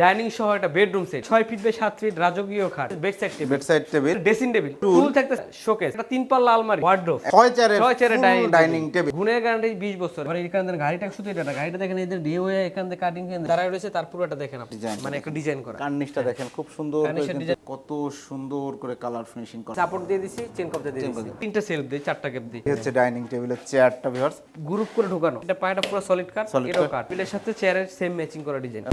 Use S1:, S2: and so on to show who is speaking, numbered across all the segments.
S1: Dining সহ একটা bedroom set ছয় ফিট বাই সাত ফিট রাজকীয় খাট bed side table
S2: bedside table
S1: dressing table টুল থাকতে শোকেস একটা তিন পাল্লা আলমারি ওয়ার্ড্রোব
S2: ছয় চেয়ারের
S1: ছয় চেয়ারের
S2: ডাইনিং টেবিল
S1: গুণের গ্যারান্টি বিশ বছর। মানে এখান থেকে গাড়িটা শুধু এটা না গাড়িটা দেখেন এদের ডে হয়ে এখান থেকে কাটিং দাঁড়ায় রয়েছে তার পুরোটা দেখেন আপনি। মানে একটা ডিজাইন করা।
S2: কার্নিশটা দেখেন খুব সুন্দর কত সুন্দর করে কালার ফিনিশিং করা।
S1: সাপোর্ট দিয়ে দিছি চেন কপতে দিয়ে দিছি। তিনটা সেলফ দিই চারটা গ্যাপ
S2: দিয়ে। হচ্ছে ডাইনিং টেবিলের চেয়ারটা ভিউয়ার্স
S1: গ্রুপ করে ঢোকানো। এটা পায়টা পুরো সলিড কাট এটাও কাট পিলের সাথে চেয়ারের সেম ম্যাচিং করা ডিজাইন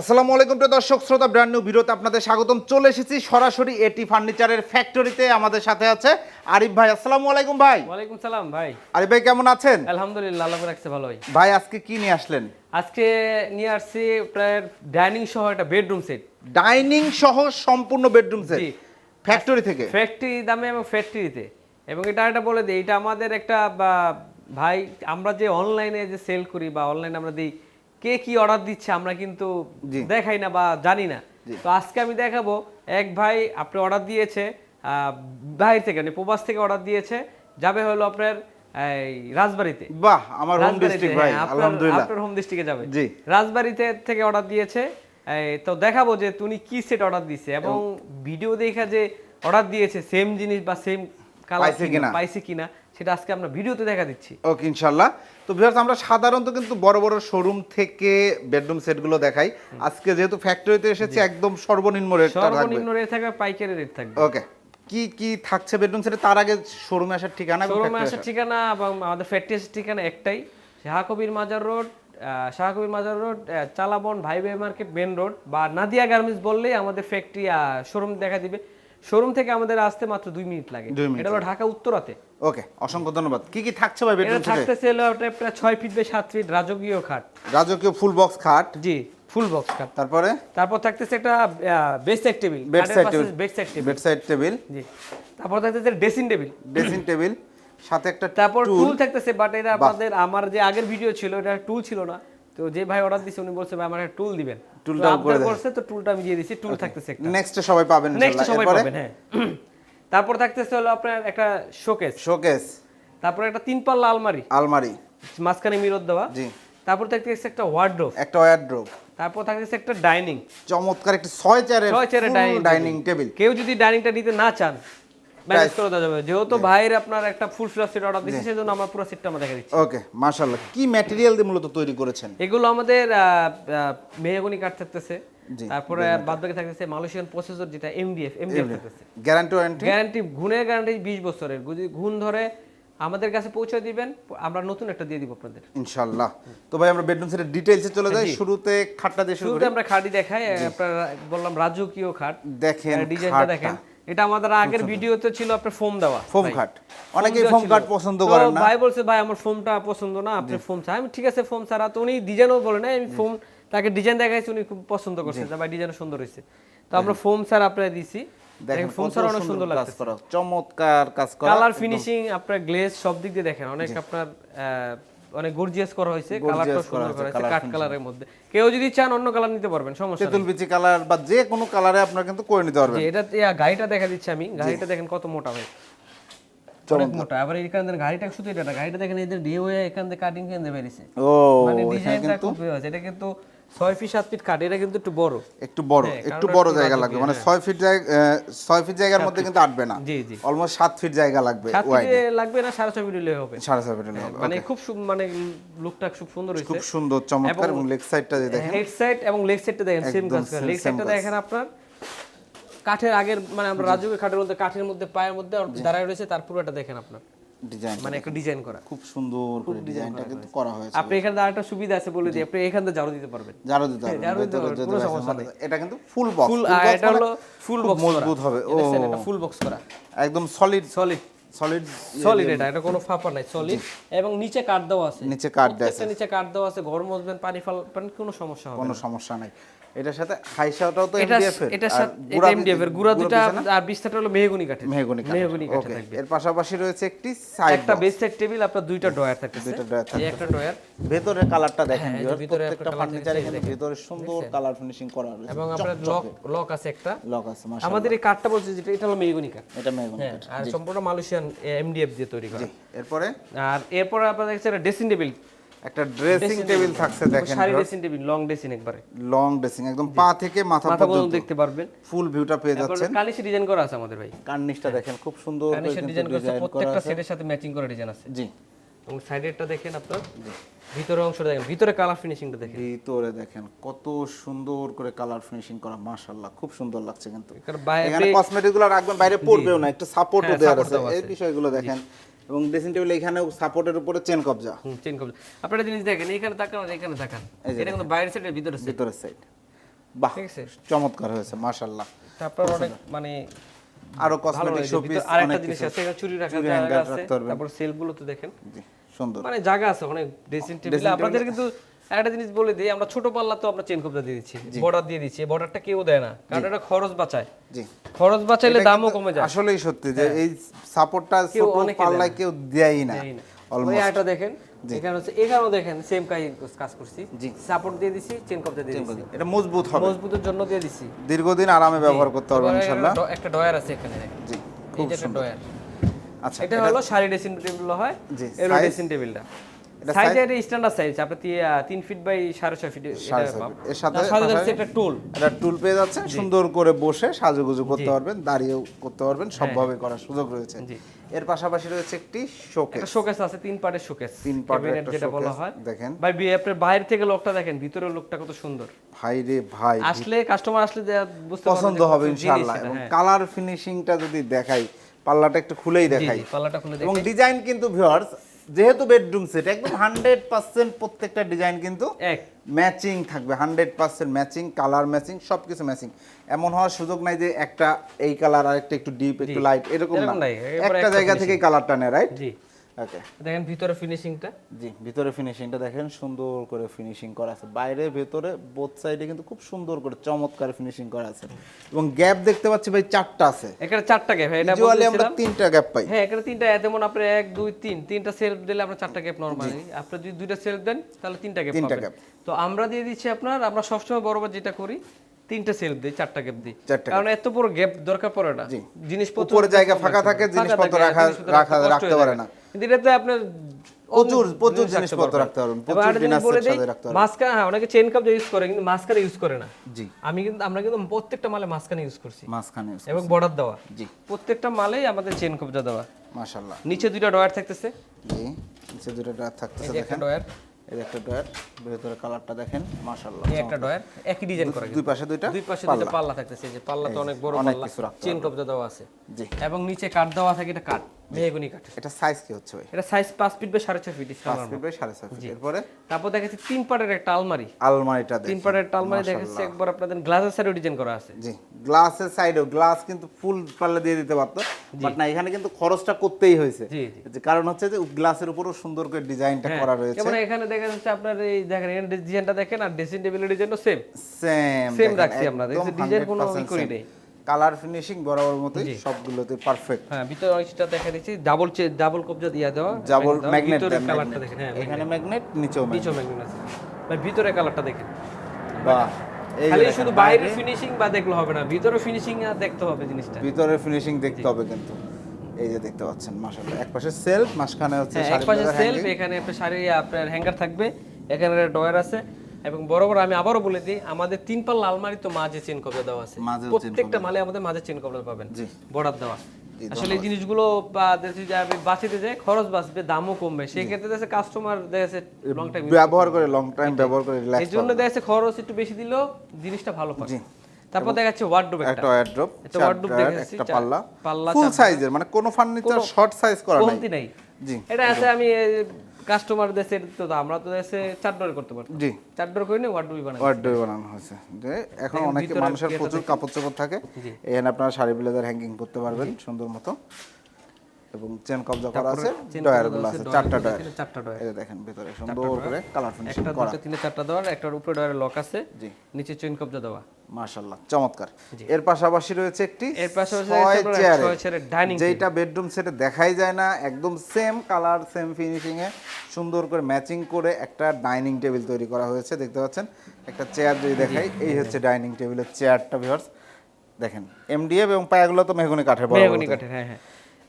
S2: আসসালামু আলাইকুম প্রিয় দর্শক শ্রোতা ব্র্যান্ড নিউ ভিডিওতে আপনাদের স্বাগতম। চলে এসেছি সরাসরি এটি ফার্নিচারের ফ্যাক্টরিতে আমাদের সাথে আছে আরিফ ভাই। আসসালামু আলাইকুম ভাই।
S1: ওয়ালাইকুম সালাম ভাই।
S2: আরিফ ভাই কেমন আছেন?
S1: আলহামদুলিল্লাহ আল্লাহ রাখছে ভালো ভাই
S2: আজকে কি নিয়ে আসলেন?
S1: আজকে নিয়ে আসছি প্রায় ডাইনিং সহ একটা বেডরুম সেট
S2: ডাইনিং সহ সম্পূর্ণ বেডরুম সেট
S1: জি।
S2: ফ্যাক্টরি থেকে?
S1: ফ্যাক্টরি দামে এবং ফ্যাক্টরিতে এবং এটা একটা বলে দিই এটা আমাদের একটা বা, ভাই আমরা যে অনলাইনে যে সেল করি বা অনলাইনে আমরা দিই কে কি অর্ডার দিচ্ছে আমরা কিন্তু দেখাই না বা জানি না। তো আজকে আমি দেখাবো এক ভাই আপনি অর্ডার দিয়েছে বাইরে থেকে মানে প্রবাস থেকে অর্ডার দিয়েছে যাবে হলো আপনার রাজবাড়িতে।
S2: বাহ আমার হোম ডিস্ট্রিক্ট ভাই
S1: হ্যাঁ,
S2: আলহামদুলিল্লাহ।
S1: আপনার হোম ডিস্ট্রিক্টে যাবে।
S2: জি।
S1: রাজবাড়িতে থেকে অর্ডার দিয়েছে তো দেখাবো যে তুমি কি সেট অর্ডার দিছে এবং ভিডিও দেখা যে অর্ডার দিয়েছে সেম জিনিস বা সেম কালার
S2: পাইছে কিনা?
S1: সেটা আজকে আমরা ভিডিওতে দেখা দিচ্ছি।
S2: ওকে ইনশাল্লাহ তো ভিউয়ার্স আমরা সাধারণত কিন্তু বড় বড় শোরুম থেকে বেডরুম সেটগুলো দেখাই। আজকে যেহেতু ফ্যাক্টরিতে এসেছি একদম সর্বনিম্ন থাকবে।
S1: সর্বনিম্ন রেট থাকবে পাইকারি রেট থাকবে।
S2: ওকে। কি কি থাকছে বেডরুম সেটে তার আগে শোরুমে আসার ঠিকানা
S1: শোরুমে আসার ঠিকানা এবং আমাদের ফ্যাক্টরি ঠিকানা একটাই শাহকবির মাজার রোড শাহকবির মাজার রোড চালাবন ভাই ভাই মার্কেট মেন রোড বা নাদিয়া গার্মেন্টস বললেই আমাদের ফ্যাক্টরি শোরুম দেখা দিবে। শোরুম থেকে আমাদের আসতে মাত্র দুই মিনিট লাগে। এটা হলো ঢাকা উত্তরাতে।
S2: ওকে অসংখ্য ধন্যবাদ। কি কি থাকছে ভাই বেডরুম
S1: থাকতেছে হলো প্রায় ছয় ফিট বাই সাত ফিট রাজকীয় খাট।
S2: রাজকীয় ফুল বক্স খাট?
S1: জি ফুল বক্স খাট।
S2: তারপরে?
S1: তারপর থাকতেছে একটা bed side table
S2: bedside table
S1: bed side table
S2: bedside table
S1: জি। তারপর থাকতেছে ড্রেসিং টেবিল
S2: ড্রেসিং টেবিল সাথে একটা
S1: তারপর
S2: টুল
S1: টুল থাকতেছে বাট এটা আপনাদের আমার যে আগের ভিডিও ছিল এটা টুল ছিল না। তো যে ভাই অর্ডার দিছে উনি বলছে ভাই আমার একটা টুল দিবেন। টুলটা
S2: করে।
S1: করছে তো টুলটা আমি দিয়ে দিছি টুল থাকতেছে একটা।
S2: নেক্সটে সবাই পাবেন
S1: নেক্সট সবাই পাবেন হ্যাঁ। তারপর থাকতেছে হলো আপনার একটা শোকেস
S2: শোকেস
S1: তারপর একটা তিন পাল্লা আলমারি।
S2: আলমারি।
S1: মাঝখানে মিরর দেওয়া।
S2: জি।
S1: তারপর থাকতেছে একটা ওয়ার্ড্রোব
S2: একটা ওয়ারড্রোব
S1: তারপর থাকতেছে একটা ডাইনিং
S2: চমৎকার একটা ছয় চেয়ারের
S1: ছয় চেয়ারের ডাইনিং
S2: টেবিল
S1: কেউ যদি ডাইনিংটা নিতে না চান ম্যানেজ করে দেওয়া যাবে। যেহেতু ভাইয়ের আপনার একটা ফুল ফ্লাস সেট অর্ডার দিচ্ছে সেজন্য আমরা পুরো সেটটা আমরা দেখা দিচ্ছি।
S2: ওকে মাশাআল্লাহ। কি ম্যাটেরিয়াল দিয়ে মূলত তৈরি করেছেন?
S1: এগুলো আমাদের মেহগনি কাঠ থাকতেছে। তারপরে বাদ বাকি থাকতেছে মালয়েশিয়ান প্রসেসর যেটা এমডিএফ এমডিএফ থাকতেছে।
S2: গ্যারান্টি ওয়ারেন্টি
S1: গ্যারান্টি গ্যারান্টি বিশ বছরের। যদি ধরে আমাদের কাছে পৌঁছে দিবেন আমরা নতুন একটা দিয়ে দিব আপনাদের।
S2: ইনশাআল্লাহ। তো ভাই আমরা বেডরুম সেটের ডিটেইলসে চলে যাই। শুরুতে খাটটা দিয়ে শুরু
S1: শুরুতে
S2: করি।
S1: আমরা খাটি দেখাই। আপনার বললাম রাজকীয় খাট।
S2: দেখেন
S1: ডিজাইনটা। দেখেন। এটা আমাদের আগের ভিডিওতে ছিল আপনার ফোম দেওয়া।
S2: ফোম। খাট অনেকেই ফোম। খাট পছন্দ করেন না।
S1: ভাই বলছে ভাই আমার ফোমটা পছন্দ না আপনি ফোম চাই আমি ঠিক আছে ফোম ছাড়া। তো উনি ডিজাইনও বলে না আমি ফোম তাকে ডিজাইন দেখাইছি উনি খুব পছন্দ করছে। যে ভাই ডিজাইন সুন্দর হয়েছে তো আমরা ফোম ছাড়া আপনার দিছি।
S2: দেখেন
S1: ফোম ছাড়া অনেক সুন্দর
S2: কাজ
S1: লাগছে
S2: করা চমৎকার কাজ করা
S1: কালার ফিনিশিং আপনার গ্লেজ সব দিক দিয়ে দেখেন অনেক আপনার অনেক গর্জিয়াস করা হয়েছে কালারটা সুন্দর করা
S2: হয়েছে,
S1: কাট কালারের মধ্যে। কেউ যদি চান অন্য কালার নিতে পারবেন সমস্যা নেই।
S2: তেঁতুল বিচি কালার বা যে কোনো কালারে আপনারা কিন্তু করে নিতে পারবেন।
S1: এটা গাড়িটা দেখা দিচ্ছি আমি। গাড়িটা দেখেন কত মোটা ভাই। অনেক মোটা। আবার এখান থেকে গাড়িটা শুধু এটা গাড়িটা দেখেন এদের ডে হয়ে এখান থেকে কাটিং কেন বেরিয়েছে।
S2: ও
S1: মানে ডিজাইনটা খুব ভালো এটা কিন্তু ছয় ফিট সাত ফিট কাট এটা কিন্তু একটু বড়।
S2: একটু বড়
S1: হ্যাঁ,
S2: একটু বড় জায়গা লাগবে। মানে ছয় ফিট ছয় ফিট জায়গার মধ্যে কিন্তু আটবে না।
S1: জি জি।
S2: অলমোস্ট সাত ফিট জায়গা লাগবে
S1: ফিটে লাগবে না সাড়ে ছয় ফিট হলে হবে।
S2: সাড়ে ছয় ফিটের হবে
S1: মানে খুব মানে লুকটা খুব সুন্দর হয়েছে
S2: খুব সুন্দর চমৎকার এবং লেগ সাইডটা দেখেন।
S1: হেড সাইড এবং লেগ সাইডটা দেখেন সেম কাজ করে। লেগ সাইডটা দেখেন আপনার কাঠের আগের মানে আমরা রাজুকের কাঠের মধ্যে কাঠের মধ্যে পায়ের মধ্যে দাঁড়ায় রয়েছে তার পুরোটা দেখেন আপনার।
S2: ডিজাইন
S1: মানে একটা ডিজাইন করা।
S2: খুব সুন্দর করে ডিজাইনটা কিন্তু করা হয়েছে।
S1: আপনি এখানে আরেকটা সুবিধা আছে বলে দিই আপনি এখান থেকে ঝাড়ু দিতে পারবেন।
S2: জারো দিতে হবে
S1: জারো দিতে
S2: ভেতরে
S1: কোনো সমস্যা
S2: মানে এটা কিন্তু ফুল বক্স
S1: ফুল এটা হলো ফুল বক্স
S2: মজবুত হবে। ও।
S1: এটা ফুল বক্স করা।
S2: একদম সলিড
S1: সলিড
S2: সলিড
S1: সলিড এটা এটা কোনো ফাঁপা নাই সলিড এবং নিচে কাঠ দেওয়া আছে।
S2: নিচে দেওয়া
S1: নিচে আছে ঘর মজবেন পানি ফালবেন কোনো সমস্যা হবে
S2: কোনো সমস্যা নাই। এটার সাথে হাইসাটাও তো এমডিএফ এর।
S1: এটা
S2: আর
S1: এটা এমডিএফ এর। গুড়া দুটা? আর বিস্তারটা হলো মেহগনি কাঠের।
S2: মেহগনি কাঠ
S1: মেহগনি কাঠের থাকবে।
S2: এর পাশাপাশি রয়েছে একটি সাইড
S1: একটা বেস সাইড টেবিল আপনার দুইটা ড্রয়ার থাকতেছে।
S2: দুইটা
S1: এই একটা ড্রয়ার
S2: ভেতরের কালারটা দেখেন
S1: হ্যাঁ,
S2: প্রত্যেকটা ফার্নিচারে কিন্তু ভিতরে সুন্দর কালার ফিনিশিং করা রয়েছে।
S1: এবং আপনার লক লক আছে একটা।
S2: লক আছে মাশাআল্লাহ।
S1: আমাদের এই কাঠটা বলছে যেটা এটা হলো মেহগনি কাঠ।
S2: এটা মেহগনি
S1: হ্যাঁ
S2: কাঠ।
S1: আর সম্পূর্ণ মালয়েশিয়ান এমডিএফ দিয়ে তৈরি করা।
S2: এরপরে?
S1: আর এরপর আপনার দেখছেন ড্রেসিং টেবিল
S2: একটা ড্রেসিং টেবিল থাকছে দেখেন
S1: sari dressing table long dressing একবারে।
S2: লং ড্রেসিং একদম পা থেকে মাথা
S1: পর্যন্ত দেখতে পারবেন।
S2: ফুল ভিউটা পেয়ে যাচ্ছেন।
S1: কালিশি ডিজাইন করা আছে আমাদের ভাই।
S2: কার্নিশটা দেখেন খুব সুন্দর করে
S1: কালিশি
S2: কিন্তু
S1: ডিজাইন
S2: করা
S1: প্রত্যেকটা সেটের সাথে ম্যাচিং করা ডিজাইন আছে।
S2: জি।
S1: এবং সাইডেরটা দেখেন আপনার। ভিতরে অংশটা দেখেন ভিতরে কালার ফিনিশিংটা দেখেন।
S2: ভিতরে দেখেন কত সুন্দর করে কালার ফিনিশিং করা মাশাআল্লাহ খুব সুন্দর লাগছে কিন্তু।
S1: এখানে বাইরে
S2: এখানে কসমেটিকগুলো রাখবেন বাইরে পড়বেও না একটু সাপোর্টও
S1: হ্যাঁ,
S2: দেওয়া আছে। এই বিষয়গুলো দেখেন। এবং ড্রেসিং টেবিল এখানেও সাপোর্টের উপরে চেন কবজা।
S1: চেন কবজা। আপনারা জিনিস দেখেন এখানে তাকান এখানে তাকান। এটা কিন্তু বাইরের সাইডের ভিতরের সাইড
S2: ভিতরের সাইড বাহ
S1: ঠিক আছে?
S2: চমৎকার হয়েছে মাশাআল্লাহ।
S1: তারপর অনেক মানে আরও
S2: কসমেটিক শোপিস
S1: আরেকটা জিনিস আছে এখানে চুরি রাখার জায়গা আছে। তারপর সেলগুলো তো দেখেন।
S2: জি সুন্দর।
S1: মানে জায়গা আছে অনেক ড্রেসিং টেবিল আপনাদের কিন্তু একটা জিনিস বলে দিই আমরা ছোট পাল্লা তো আমরা চেন কবজা দিয়ে দিচ্ছি বর্ডার দিয়ে দিচ্ছি বর্ডারটা কেউ দেয় না কারণ এটা খরচ বাঁচায়।
S2: জি।
S1: খরচ বাঁচাইলে দামও কমে যায়।
S2: আসলেই সত্যি যে এই সাপোর্টটা ছোট পাল্লায় কেউ দেয়ই না অলমোস্ট
S1: আরেকটা দেখেন এখানে হচ্ছে এখানেও দেখেন সেম কাজ করছি। সাপোর্ট দিয়ে দিছি চেন কবজা দিয়ে দিছি।
S2: এটা মজবুত হবে।
S1: মজবুতের জন্য দিয়ে দিছি।
S2: দীর্ঘদিন আরামে ব্যবহার করতে পারবেন ইনশাআল্লাহ।
S1: একটা ডয়ার আছে এখানে
S2: জি খুব সুন্দর।
S1: ডয়ার
S2: আচ্ছা
S1: এটা হলো শাড়ি ড্রেসিং টেবিল হয়
S2: জি?
S1: ড্রেসিং টেবিলটা।
S2: এটা
S1: স্ট্যান্ডার্ড সাইজ আপনি তি- ফিট বাই সাড়ে ছয় ফিট
S2: সাড়ে ছয় feet। এর সাথে
S1: সাথে একটা টুল
S2: একটা টুল পেয়ে যাচ্ছেন সুন্দর করে বসে সাজুগুজু করতে পারবেন দাঁড়িয়েও করতে পারবেন সবভাবে করার সুযোগ রয়েছে। এর পাশাপাশি রয়েছে একটি শোকেস
S1: শোকেস আছে তিন পার্টের শোকেস
S2: তিন পার্টের
S1: যেটা বলা হয়।
S2: দেখেন।
S1: ভাই আপনার বাইরে থেকে লোকটা দেখেন ভিতরের লোকটা কত সুন্দর।
S2: ভাই রে ভাই
S1: আসলে কাস্টমার আসলে বুঝতে
S2: পছন্দ হবে ইনশাআল্লাহ। এবং
S1: হ্যাঁ।
S2: কালার ফিনিশিংটা যদি দেখাই পাল্লাটা একটু খুলেই দেখাই।
S1: পাল্লাটা খুলে
S2: এবং ডিজাইন কিন্তু ভিউয়ার্স যেহেতু বেডরুম সেট একদম হান্ড্রেড পার্সেন্ট প্রত্যেকটা ডিজাইন কিন্তু ম্যাচিং থাকবে hundred percent matching colour matching সব কিছু ম্যাচিং এমন হওয়ার সুযোগ নাই যে একটা এই কালার আর একটা একটু ডিপ একটু লাইট এরকম না একটা
S1: একটা
S2: জায়গা থেকে কালারটা নেয় রাইট
S1: জি।
S2: ওকে
S1: দেখেন ভিতরে ফিনিশিংটা
S2: জি ভিতরে ফিনিশিংটা দেখেন সুন্দর করে ফিনিশিং করা আছে। বাইরে ভেতরে বোথ সাইডে কিন্তু খুব সুন্দর করে চমৎকার ফিনিশিং করা আছে। এবং গ্যাপ দেখতে পাচ্ছি ভাই চারটা আছে।
S1: এখানে চারটা গ্যাপ এটা
S2: ইউজুয়ালি আমরা তিনটা গ্যাপ পাই।
S1: হ্যাঁ এখানে তিনটা যেমন আপনি এক দুই তিন তিনটা সেলফ দিলে আপনার চারটা গ্যাপ নরমালি আপনি যদি দুইটা সেলফ দেন তাহলে তিনটা গ্যাপ পাবেন। তো আমরা দিয়ে দিচ্ছি আপনার আমরা সবসময় বরাবর যেটা করি তিনটা সেলফ দিই চারটা গ্যাপ দিই। কারণ এত বড় গ্যাপ দরকার পড়ে না। জিনিসপত্র
S2: উপরে জায়গা ফাঁকা থাকে, জিনিসপত্র রাখা- রাখতে পারে না।
S1: কিন্তু এটাতে আপনার
S2: প্রচুর প্রচুর জিনিসপত্র রাখতে পারবেন। প্রচুর বিনাশ সাথে রাখতে পারবেন।
S1: হ্যাঁ অনেকে চেন কাপ ইউজ করে কিন্তু মাঝখানে ইউজ করে না।
S2: জি।
S1: আমি কিন্তু আমরা কিন্তু প্রত্যেকটা মালে মাঝখানে ইউজ করছি।
S2: মাঝখানে
S1: এবং বর্ডার দেওয়া।
S2: জি।
S1: প্রত্যেকটা মালেই আমাদের চেন কবজা দেওয়া।
S2: মাশাআল্লাহ।
S1: নিচে দুইটা ডয়ার থাকতেছে।
S2: জি। নিচে দুটো ডয়ার থাকতেছে দেখেন।
S1: ডয়ার
S2: এই একটা ডয়ার ভেতরে কালারটা দেখেন মাশাআল্লাহ।
S1: এই একটা ডয়ার একই ডিজাইন করা
S2: দুই পাশে দুইটা
S1: দুই পাশে দুইটা পাল্লা। থাকতেছে যে পাল্লা তো অনেক বড় পাল্লা চেন কবজা দেওয়া আছে।
S2: জি।
S1: এবং নিচে কাঠ দেওয়া থাকে এটা কাঠ। মেহগুনি কাঠ।
S2: এটা সাইজ কি হচ্ছে ভাই?
S1: এটা সাইজ পাঁচ ফিট বাই সাড়ে ছয় ফিট
S2: পাঁচ ফিট বাই সাড়ে ছয় ফিট এরপরে?
S1: তারপর দেখাচ্ছি তিন পাটের একটা আলমারি।
S2: আলমারিটা
S1: তিন পাটের একটা আলমারি দেখাচ্ছি একবার আপনাদের গ্লাসের ডিজাইন করা আছে।
S2: জি গ্লাসের সাইডেও গ্লাস কিন্তু ফুল পাল্লা দিয়ে দিতে পারতো। বাট না এখানে কিন্তু খরচটা করতেই হয়েছে। যে কারণ হচ্ছে যে গ্লাসের উপরও সুন্দর করে ডিজাইনটা করা রয়েছে।
S1: এখানে দেখা যাচ্ছে আপনার এই দেখেন এখানে ডিজাইনটা দেখেন আর ড্রেসিং টেবিলের ডিজাইনও সেম
S2: সেম
S1: Same রাখছি আমরা, design কোনো করি নাই।
S2: কালার ফিনিশিং বরাবর মতোই সবগুলোতে পারফেক্ট
S1: হ্যাঁ ভিতরে অনেকটা দেখা দিচ্ছি। ডাবল ডাবল কবজা দিয়ে দেওয়া
S2: ডাবল। ম্যাগনেট
S1: কালারটা দেখেন। হ্যাঁ
S2: এখানে ম্যাগনেট নিচেও।
S1: নিচেও ম্যাগনেট আছে। ভাই ভিতরে কালারটা দেখেন।
S2: বাহ
S1: খালি শুধু বাইরের ফিনিশিং বা দেখলে হবে না ভিতরে ফিনিশিং দেখতে হবে জিনিসটা।
S2: ভিতরে ফিনিশিং দেখতে হবে কিন্তু। এই যে দেখতে পাচ্ছেন মাশাআল্লাহ। এক পাশে সেলফ মাঝখানে হচ্ছে
S1: হ্যাঁ এক
S2: শাড়ি
S1: পাশে
S2: ব্লেজার
S1: সেলফ এখানে আপনার শাড়ি আপনার হ্যাঙ্গার থাকবে। এখানে ডয়ার আছে। এবং বড় আমি আবারও বলে দিই আমাদের তিন পাল্লা আলমারি তো মাঝে চেন কবজা দেওয়া আছে। প্রত্যেকটা মালে আমাদের মাঝে চেন কবজা পাবেন। বর্ডার দেওয়া। আসলে এই জিনিসগুলো বা যদি আমি বাঁচিতে যাই খরচ বাঁচবে দামও কমবে। সেই ক্ষেত্রে দেখা কাস্টমার দেখা লং টাইম
S2: ব্যবহার করে লং টাইম ব্যবহার করে
S1: এই
S2: রিল্যাক্স
S1: জন্য দেখা খরচ একটু বেশি দিলেও জিনিসটা ভালো পায় তারপর দেখা যাচ্ছে ওয়ার্ডরোব একটা।
S2: ওয়ার্ড্রপ
S1: একটা wardrobe দেখেছি,
S2: একটা পাল্লা।
S1: পাল্লা,
S2: ফুল সাইজের মানে কোনো ফার্নিচার শর্ট সাইজ করা নাই।
S1: কমতি নাই।
S2: জি।
S1: এটা আছে আমি কাস্টমার দেশে তো আমরা তো দেশে চার ডোর করতে পারব
S2: জি।
S1: চার ডোর করে নিয়ে ওয়ার্ডরোবই বানাই
S2: ওয়ার্ড্রপ বানানো হয়েছে। যে এখন অনেক মানুষের প্রচুর কাপড় চোপড় থাকে। এখানে আপনারা শাড়ি ব্লেজার হ্যাঙ্গিং করতে পারবেন সুন্দর মতো। এবং চেন কবজা করা আছে
S1: চেন
S2: ডয়ারগুলো
S1: আছে,
S2: চারটা ডয়ার
S1: চারটা ডয়ার।
S2: এই দেখেন ভিতরে সুন্দর করে কালার ফিনিশিং
S1: একটা
S2: করা।
S1: দুটো তিনটে চারটা দেওয়ার একটার উপরে ডয়ারের লক আছে
S2: জি।
S1: নিচে চেইন কবজা দেওয়া।
S2: মাশাআল্লাহ চমৎকার। এর পাশাপাশি রয়েছে একটি
S1: এর পাশাপাশি
S2: ছয়
S1: একটা ছয় চেয়ারের ডাইনিং
S2: যেটা বেডরুম সেটে দেখাই যায় না একদম সেম কালার সেম ফিনিশিং এ সুন্দর করে ম্যাচিং করে একটা ডাইনিং টেবিল তৈরি করা হয়েছে দেখতে পাচ্ছেন? একটা চেয়ার যদি দেখাই এই হচ্ছে ডাইনিং টেবিলের চেয়ারটা ভিউয়ার্স দেখেন এমডিএফ এবং পায়াগুলো তো মেহগনি কাঠের বড়
S1: মেহগনি কাঠের হ্যাঁ হ্যাঁ।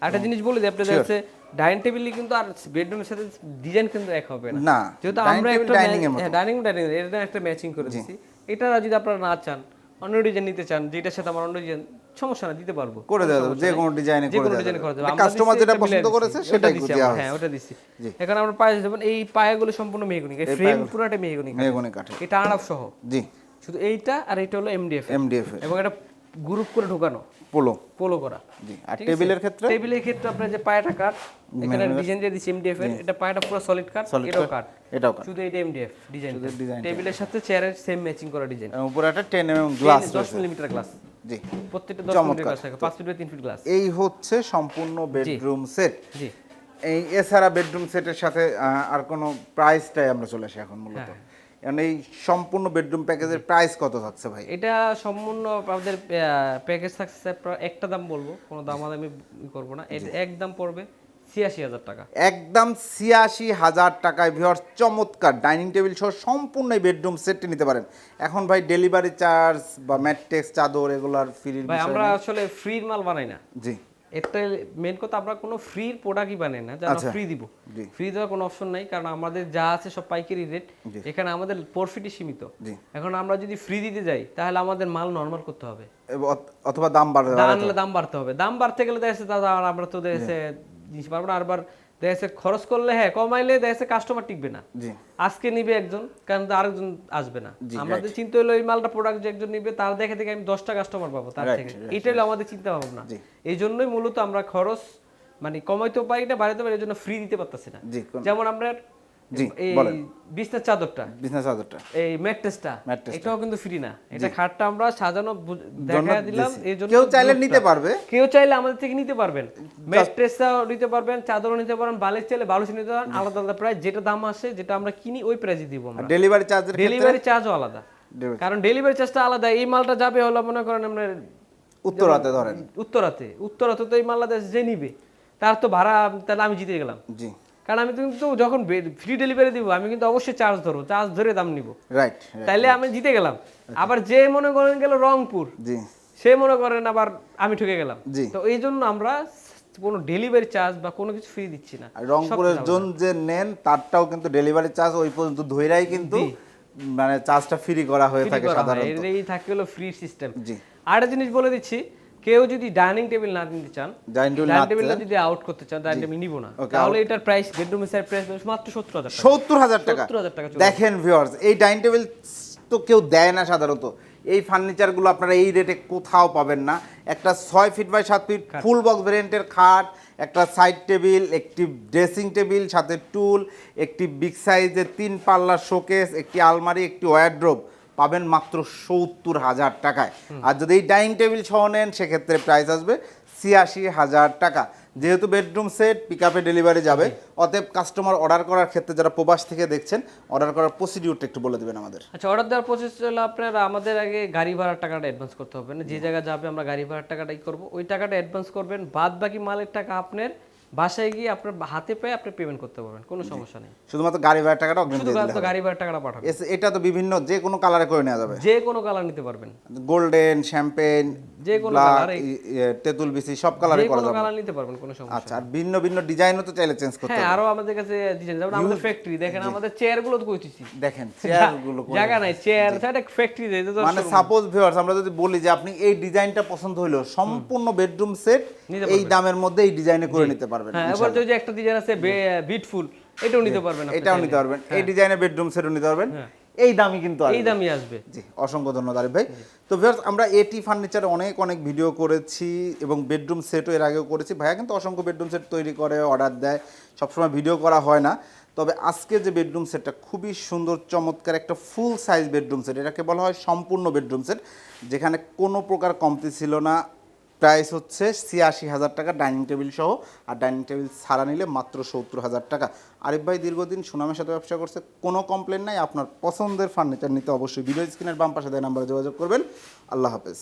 S1: একটা জিনিস বলে যে আপনাদের হচ্ছে ডাইনিং টেবিলে কিন্তু আর বেডরুমের সাথে ডিজাইন কিন্তু এক হবে না।
S2: না
S1: যেহেতু আমরা একটা
S2: dining এর মতো।
S1: ডাইনিং ডাইনিং এটা একটা ম্যাচিং করে দিচ্ছি এটা যদি আপনারা না চান অন্য ডিজাইন নিতে চান যেটার সাথে আমার অন্য ডিজাইন সমস্যা না দিতে পারব।
S2: করে দেওয়া যাবে যে কোনো ডিজাইনে করে
S1: কোনো
S2: দেওয়া
S1: ডিজাইন
S2: যাবে। কাস্টমার যেটা পছন্দ করেছে সেটাই দেওয়া হবে।
S1: হ্যাঁ ওটা দিচ্ছি এখন আমরা পায়ে যাবেন এই পায়াগুলো সম্পূর্ণ মেহগুনি। ফ্রেম পুরোটা মেহগুনি
S2: মেহগনি কাঠে
S1: এটা আড়াপ সহ
S2: জি।
S1: শুধু এইটা আর এটা হলো এমডিএফ
S2: এমডিএফ
S1: এবং এটা গ্রুপ করে ঢোকানো।
S2: পোলো।
S1: পোলো করা।
S2: জি আর টেবিলের ক্ষেত্রে?
S1: টেবিলের ক্ষেত্রে আপনার যে পায়াটা কাট এখানে ডিজাইন দিয়ে দিচ্ছি এমডিএফ এর। এটা পায়াটা পুরো সলিড কাট এটাও কাট
S2: এটাও কাঠ।
S1: শুধু এটা এমডিএফ ডিজাইন
S2: design
S1: টেবিলের সাথে চেয়ারের সেম ম্যাচিং করা ডিজাইন
S2: উপরে একটা টেন এম গ্লাস
S1: দশ মিলিমিটার গ্লাস
S2: জি
S1: প্রত্যেকটা দশ মিলিমিটার গ্লাস থাকে পাঁচ ফিট বাই তিন ফিট গ্লাস
S2: এই হচ্ছে সম্পূর্ণ বেডরুম সেট
S1: জি।
S2: এই এছাড়া বেডরুম সেটের সাথে আর কোনো প্রাইসটাই আমরা চলে আসি এখন মূলত।
S1: হ্যাঁ।
S2: এই সম্পূর্ণ বেডরুম প্যাকেজের প্রাইস কত থাকছে ভাই?
S1: এটা সম্পূর্ণ আমাদের প্যাকেজ থাকছে একটা দাম বলব কোনো দাম আমি করব না। এক দাম পড়বে ছিয়াশি হাজার টাকা।
S2: একদম ছিয়াশি হাজার টাকায় ভিওর চমৎকার ডাইনিং টেবিল সহ সম্পূর্ণ বেডরুম সেটটি নিতে পারেন। এখন ভাই ডেলিভারি চার্জ বা ম্যাট্রেক্স চাদর এগুলার ফ্রির
S1: ভাই আমরা আসলে ফ্রির মাল বানাই না।
S2: জি।
S1: এটা মেন কথা আমরা কোনো ফ্রি প্রোডাক্টই বানাই না যে
S2: আচ্ছা।
S1: ফ্রি দিব। ফ্রি দেওয়ার কোনো অপশন নাই কারণ আমাদের যা আছে সব পাইকারি রেট এখানে আমাদের প্রফিটই সীমিত। এখন আমরা যদি ফ্রি দিতে যাই তাহলে আমাদের মাল নর্মাল করতে হবে।
S2: অথবা দাম বাড়তে
S1: দাম বাড়তে হবে। দাম বাড়তে গেলে দেখা যাচ্ছে দাদা আমরা তো দেখা জিনিস পারব না। আরবার দেখা যাচ্ছে খরচ করলে হ্যাঁ কমাইলে দেখা যাচ্ছে কাস্টমার টিকবে না। আজকে নিবে একজন কারণ আরেকজন আসবে না। আমাদের চিন্তা হলো এই মালটা প্রোডাক্ট যে একজন নিবে তার দেখে দেখে আমি দশটা কাস্টমার পাবো তার থেকে। এটা হলো আমাদের চিন্তা ভাবনা এই জন্যই মূলত আমরা খরচ মানে কমাইতে পারি না বাড়াইতে পারি এই জন্য ফ্রি দিতে পারতেছি না। যেমন আমরা
S2: জি, বলেন।
S1: বিছনার চাদরটা।
S2: বিজনেস হাজারটা
S1: এই ম্যাট্রেসটা। এটাও কিন্তু ফ্রি না। এটা খাটটা আমরা সাজানো দিলাম এই জন্য
S2: কেউ চাইলে নিতে পারবে।
S1: কেউ চাইলে আমাদের থেকে নিতে পারবেন। ম্যাট্রেসটাও নিতে পারবেন চাদরও নিতে পারেন বালিশ চাইলে বালিশ নিতে পারেন আলাদা আলাদা প্রাইস যেটা দাম আসে যেটা আমরা কিনি ওই প্রাইসে দিব আমরা।
S2: ডেলিভারি ক্ষেত্রে?
S1: ডেলিভারি চার্জও আলাদা। কারণ ডেলিভারি চার্জটা আলাদা। এই মালটা যাবে হলো মনে করেন আপনার
S2: উত্তরাতে ধরেন।
S1: উত্তরাতে। উত্তরাতে তো এই মালটা যে নিবে তার তো ভাড়া তাহলে আমি জিতে গেলাম।
S2: জি।
S1: কারণ আমি কিন্তু যখন ফ্রি ডেলিভারি দিব আমি কিন্তু অবশ্যই চার্জ ধরবো চার্জ ধরে দাম নিব।
S2: রাইট
S1: তাইলে আমি জিতে গেলাম। আবার যে মনে করেন গেল রংপুর
S2: জি।
S1: সে মনে করেন আবার আমি ঠকে গেলাম।
S2: জি।
S1: তো এই জন্য আমরা কোনো ডেলিভারি চার্জ বা কোনো কিছু ফ্রি দিচ্ছি না।
S2: রংপুরের জন যে নেন তারটাও কিন্তু ডেলিভারি চার্জ ওই পর্যন্ত ধইরাই কিন্তু মানে চার্জটা ফ্রি করা হয়ে থাকে সাধারণত।
S1: এই থাকে হলো ফ্রি সিস্টেম
S2: জি।
S1: আরেকটা জিনিস বলে দিচ্ছি কেউ যদি ডাইনিং টেবিল না নিতে চান
S2: ডাইনিং
S1: টেবিলটা যদি আউট করতে চান ডাইনিং টেবিল নিব না। তাহলে এটার প্রাইস বেডরুম এর প্রাইস মাত্র সত্তর হাজার টাকা।
S2: সত্তর হাজার টাকা।
S1: 70,000 টাকা
S2: দেখেন ভিউয়ার্স এই ডাইনিং টেবিল তো কেউ দেয় না সাধারণত। এই ফার্নিচারগুলো আপনারা এই রেটে কোথাও পাবেন না। একটা ছয় ফিট বাই সাত ফিট ফুল বক্স ভেরিয়েন্টের খাট একটা সাইড টেবিল একটি ড্রেসিং টেবিল সাথে টুল একটি বিগ সাইজের তিন পাল্লার শোকেস একটি আলমারি একটি ওয়ারড্রোব পাবেন মাত্র সত্তর হাজার টাকায়। আর যদি এই ডাইনিং টেবিল সহ নেন সেক্ষেত্রে প্রাইস আসবে ছিয়াশি হাজার টাকা। যেহেতু বেডরুম সেট পিক আপে ডেলিভারি যাবে অতএব কাস্টমার অর্ডার করার ক্ষেত্রে যারা প্রবাস থেকে দেখছেন অর্ডার করার প্রসিডিউরটা একটু বলে দেবেন আমাদের।
S1: আচ্ছা অর্ডার দেওয়ার প্রসেস হলো আপনার আমাদের আগে গাড়ি ভাড়ার টাকাটা অ্যাডভান্স করতে হবে। না যে জায়গায় যাবে আমরা গাড়ি ভাড়ার টাকাটাই করব। ওই টাকাটা অ্যাডভান্স করবেন বাদ বাকি মালের টাকা আপনার বাসায় গিয়ে আপনার হাতে পেয়ে আপনি পেমেন্ট করতে পারবেন কোনো সমস্যা নেই।
S2: শুধুমাত্র গাড়ি ভাড়ার টাকাটা অগ্রিম দিয়ে দিলে
S1: তো গাড়ি ভাড়ার টাকাটা পাঠাবেন।
S2: এটা তো বিভিন্ন যে কোনো কালারে করে নেওয়া যাবে।
S1: যে কোনো কালার নিতে পারবেন।
S2: গোল্ডেন শ্যাম্পেন
S1: যে কোনো এই-
S2: তেঁতুল বিসি সব কালারে
S1: যে
S2: করা
S1: কোনো কালার নিতে পারবেন কোনো সমস্যা
S2: আচ্ছা আর ভিন্ন ভিন্ন ডিজাইনও তো চাইলে চেঞ্জ করতে
S1: হ্যাঁ আরও আমাদের কাছে ডিজাইন যেমন আমাদের ফ্যাক্টরি দেখেন আমাদের চেয়ারগুলো তো কইতেছি।
S2: দেখেন চেয়ারগুলো
S1: জায়গা নাই চেয়ার সেটা ফ্যাক্টরি দেয়
S2: মানে সাপোজ ভিউয়ার্স আমরা যদি বলি যে আপনি এই ডিজাইনটা পছন্দ হলো সম্পূর্ণ বেডরুম সেট এই দামের মধ্যে এই ডিজাইনে করে নিতে পারবেন
S1: হ্যাঁ এবার যে একটা ডিজাইন আছে বিটফুল এটাও নিতে পারবেন
S2: এটাও। নিতে পারবেন। এই ডিজাইনের বেডরুম সেটও নিতে পারবেন। এই দামই কিন্তু
S1: এই দামই আসবে।
S2: জি অসংখ্য ধন্যবাদ আরিফ ভাই। তো ভিউয়ার্স আমরা এটি ফার্নিচারে অনেক অনেক ভিডিও করেছি এবং বেডরুম সেটও এর আগেও করেছি। ভাইয়া কিন্তু অসংখ্য বেডরুম সেট তৈরি করে অর্ডার দেয়। সবসময় ভিডিও করা হয় না। তবে আজকে যে বেডরুম সেটটা খুবই সুন্দর চমৎকার একটা ফুল সাইজ বেডরুম সেট এটাকে বলা হয় সম্পূর্ণ বেডরুম সেট যেখানে কোনো প্রকার কমতি ছিল না। প্রাইস হচ্ছে ছিয়াশি হাজার টাকা, ডাইনিং টেবিল সহ। আর ডাইনিং টেবিল ছাড়া নিলে মাত্র সত্তর হাজার টাকা। আরিফ ভাই দীর্ঘদিন সুনামের সাথে ব্যবসা করছে, কোনো কমপ্লেন নাই। আপনার পছন্দের ফার্নিচার নিতে অবশ্যই ভিডিও স্ক্রিনের বাম পাশে দেয় নাম্বারে যোগাযোগ করবেন। আল্লাহ হাফেজ।